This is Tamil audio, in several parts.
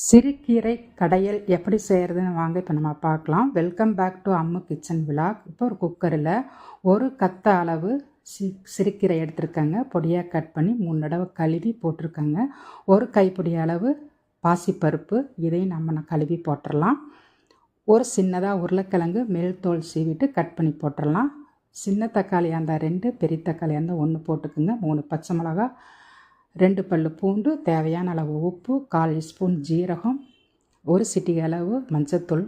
சிறுகீரை கடையல் எப்படி செய்கிறதுன்னு வாங்க இப்போ நம்ம பார்க்கலாம். Welcome back to Ammu kitchen விழாக் இப்போ ஒரு குக்கரில் ஒரு கத்த அளவு சி சிறுகீரை எடுத்திருக்கேங்க. பொடியாக கட் பண்ணி மூணு தடவை கழுவி போட்டிருக்கேங்க. ஒரு கைப்பிடி அளவு பாசிப்பருப்பு. இதையும் நம்ம ந- கழுவி போட்டுடலாம் ஒரு சின்னதாக உருளைக்கிழங்கு மேல் தோல் சீவிட்டு கட் பண்ணி போட்டுடலாம் சின்ன தக்காளியாக இருந்தால் ரெண்டு பெரிய தக்காளியாக இருந்தால் ஒன்று போட்டுக்குங்க. மூணு பச்சை மிளகா ரெண்டு பல் பூண்டு தேவையான அளவு உப்பு கால் ஸ்பூன் ஜீரகம் ஒரு சிட்டிகை அளவு மஞ்சத்தூள்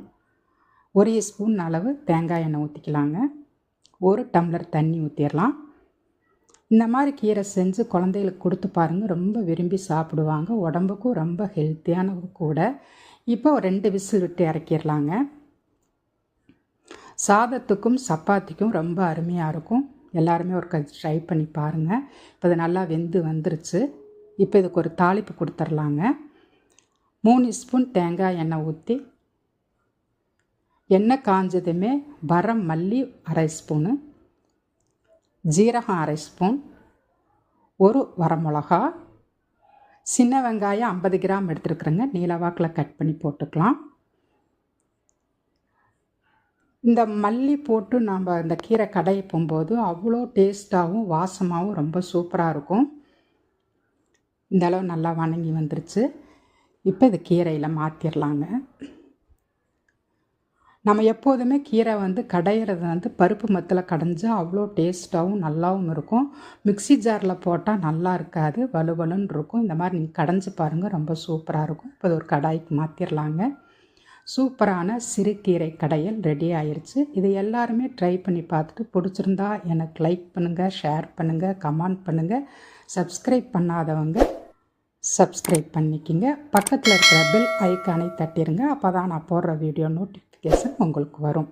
ஒரு ஸ்பூன் அளவு தேங்காய் எண்ணெய் ஊற்றிக்கலாங்க ஒரு டம்ளர் தண்ணி ஊற்றிடலாம் இந்த மாதிரி கீரை செஞ்சு குழந்தைகளுக்கு கொடுத்து பாருங்கள் ரொம்ப விரும்பி சாப்பிடுவாங்க. உடம்புக்கும் ரொம்ப ஹெல்த்தியானது கூட. இப்போ ரெண்டு விசில் விட்டு இறக்கிடலாங்க. சாதத்துக்கும் சப்பாத்திக்கும் ரொம்ப அருமையாக இருக்கும். எல்லாருமே ஒரு ட்ரை பண்ணி பாருங்கள் இப்போ இது நல்லா வெந்து வந்துருச்சு. இப்போ இதுக்கு ஒரு தாளிப்பு கொடுத்துர்லாங்க. மூணு ஸ்பூன் தேங்காய் எண்ணெய் ஊற்றி எண்ணெய் காஞ்சதுமே வரம் மல்லி அரை ஸ்பூனு ஜீரகம் அரை ஸ்பூன் ஒரு வரமிளகா சின்ன வெங்காயம் ஐம்பது கிராம் எடுத்துருக்குறேங்க. நீலவாக்கில் கட் பண்ணி போட்டுக்கலாம். இந்த மல்லி போட்டு நம்ம இந்த கீரை கடையை போகும்போது அவ்வளோ டேஸ்ட்டாகவும் வாசமாகவும் ரொம்ப சூப்பராக இருக்கும். இந்த அளவு நல்லா வணங்கி வந்துருச்சு. இப்போ இது கீரையில் மாற்றிடலாங்க நம்ம எப்போதுமே கீரை வந்து கடையிறது வந்து பருப்பு மத்தில் கடைஞ்சா அவ்வளோ டேஸ்ட்டாகவும் நல்லாவும் இருக்கும். மிக்ஸி ஜாரில் போட்டால் நல்லா இருக்காது வலுவலுன்னு இருக்கும். இந்த மாதிரி நீங்கள் கடைஞ்சி பாருங்கள் ரொம்ப சூப்பராக இருக்கும். இப்போ ஒரு கடாய்க்கு மாற்றிடலாங்க சூப்பரான சிறுகீரை கடையல் ரெடி ஆயிடுச்சு இது எல்லாருமே ட்ரை பண்ணி பார்த்துட்டு பிடிச்சிருந்தா எனக்கு லைக் பண்ணுங்கள் ஷேர் பண்ணுங்கள் கமெண்ட் பண்ணுங்கள் சப்ஸ்கிரைப் பண்ணாதவங்க சப்ஸ்கிரைப் பண்ணிக்கிங்க. பக்கத்தில் இருக்கிற பெல் ஐக்கானை தட்டிடுங்க அப்போ தான் நான் போடுற வீடியோ நோட்டிஃபிகேஷன் உங்களுக்கு வரும்.